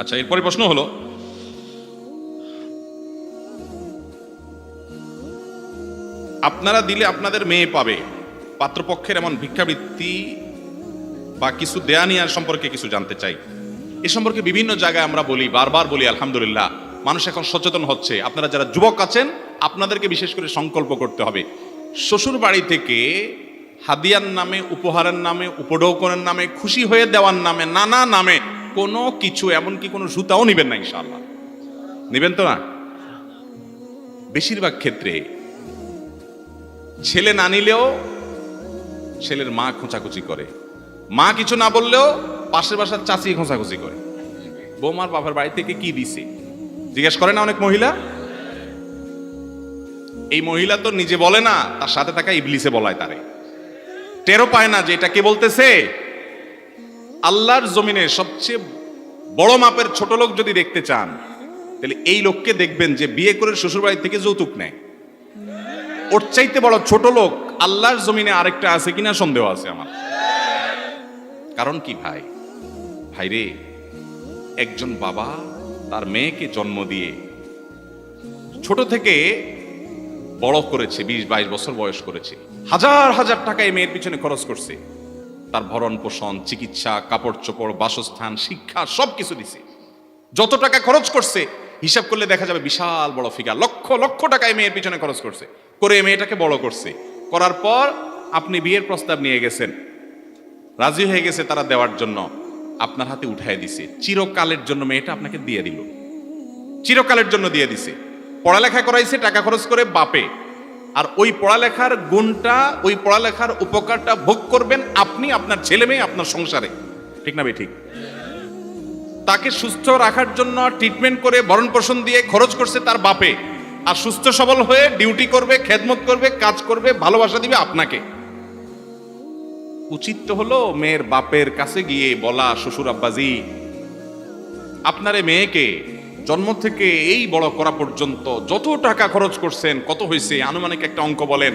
আচ্ছা এরপরে প্রশ্ন হলো, আপনারা দিলে আপনাদের মেয়ে পাবে, পাত্রপক্ষের এমন ভিক্ষাবৃত্তি বা কিছু দেয়া নেওয়ার সম্পর্কে কিছু জানতে চাই। এ সম্পর্কে বিভিন্ন জায়গায় আমরা বলি, বারবার বলি, আলহামদুলিল্লাহ, মানুষ এখন সচেতন হচ্ছে। আপনারা যারা যুবক আছেন, আপনাদেরকে বিশেষ করে সংকল্প করতে হবে। শ্বশুর বাড়ি থেকে হাদিয়ার নামে, উপহারের নামে, উপঢৌকনের নামে, খুশি হয়ে দেওয়ার নামে, নানা নামে কোনো কিছু, এমনকি কোনো জুতাও নিবেন না, ইনশাআল্লাহ। নিবেন তো না? বেশিরভাগ ক্ষেত্রে ছেলে না নিলেও ছেলের মা খোঁচাখুচি করে। মা কিছু না বললেও পাশের বাসার চাচি খোঁচাখুচি করে। বৌমার বাবার বাড়ি থেকে কি দিছে? জিজ্ঞেস করে না অনেক মহিলা? এই মহিলা তো নিজে বলে না, তার সাথে থাকা ইবলিসে বলায় তারে। টেরো পায় না যে এটা কে বলতেছে। আল্লাহর জমিনে সবচেয়ে বড় মাপের ছোট লোক যদি দেখতে চান, তাহলে এই লোককে দেখবেন যে বিয়ে করে শ্বশুরবাড়ি থেকে যৌতুক নেয়। ওর চাইতে বড় ছোট লোক আল্লাহর জমিনে আরেকটা আছে কিনা সন্দেহ আছে আমার। কারণ কি ভাই? ভাই রে, একজন বাবা তার মেয়েকে জন্ম দিয়ে ছোট থেকে বড় করেছে, বিশ বাইশ বছর বয়স করেছে। হাজার হাজার টাকা এই মেয়ের পিছনে খরচ করছে। তার ভরণ পোষণ, চিকিৎসা, কাপড় চোপড়, বাসস্থান, শিক্ষা সব কিছু দিছে। যত টাকা খরচ করছে, হিসাব করলে দেখা যাবে বিশাল বড় ফিগার লক্ষ লক্ষ টাকা এই মেয়ের পিছনে খরচ করছে। করে মেয়েটাকে বড় করছে। করার পর আপনি বিয়ের প্রস্তাব নিয়ে গেছেন। রাজি হয়ে গেছে তারা দেওয়ার জন্য। আপনার হাতে উঠায় দিছে। চিরকালের জন্য মেয়েটা আপনাকে দিয়ে দিল। চিরকালের জন্য দিয়ে দিছে। পড়ালেখা করাইছে, টাকা খরচ করে বাপে। আর ওই পড়ালেখার গুণটা, ওই পড়ালেখার উপকারটা ভোগ করবেন আপনি আপনার ছেলে মেয়ে আপনার সংসারে। ঠিক না ভাই, ঠিক? তাকে সুস্থ রাখার জন্য ট্রিটমেন্ট করে ভরণ পোষণ দিয়ে খরচ করছে তার বাপে। আর সুস্থ সবল হয়ে ডিউটি করবে, খেদমত করবে, কাজ করবে, ভালোবাসা দিবে আপনাকে। উচিত তো হলো মেয়ের বাপের কাছে গিয়ে বলা, শ্বশুর আব্বাজি, আপনারে মেয়েকে জন্ম থেকে এই বড় করা পর্যন্ত যত টাকা খরচ করছেন, কত হয়েছে আনুমানিক একটা অঙ্ক বলেন,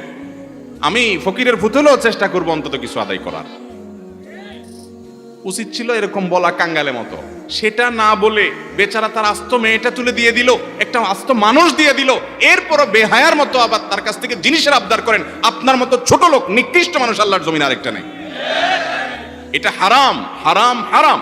আমি ফকিরের ভূতেলেও চেষ্টা করব অন্তত কিছু আদায় করার। উচিত ছিল এরকম বলা কাঙ্গালে মতো। সেটা না বলে বেচারা তার আস্ত মেয়েটা তুলে দিয়ে দিল, একটা আস্ত মানুষ দিয়ে দিল, এরপরও বেহায়ার মতো আবার তার কাছ থেকে জিনিসের আবদার করেন, আপনার মতো ছোট লোক, নিকৃষ্ট মানুষ আল্লাহর জমিন আরেকটা নেই। এটা হারাম হারাম হারাম।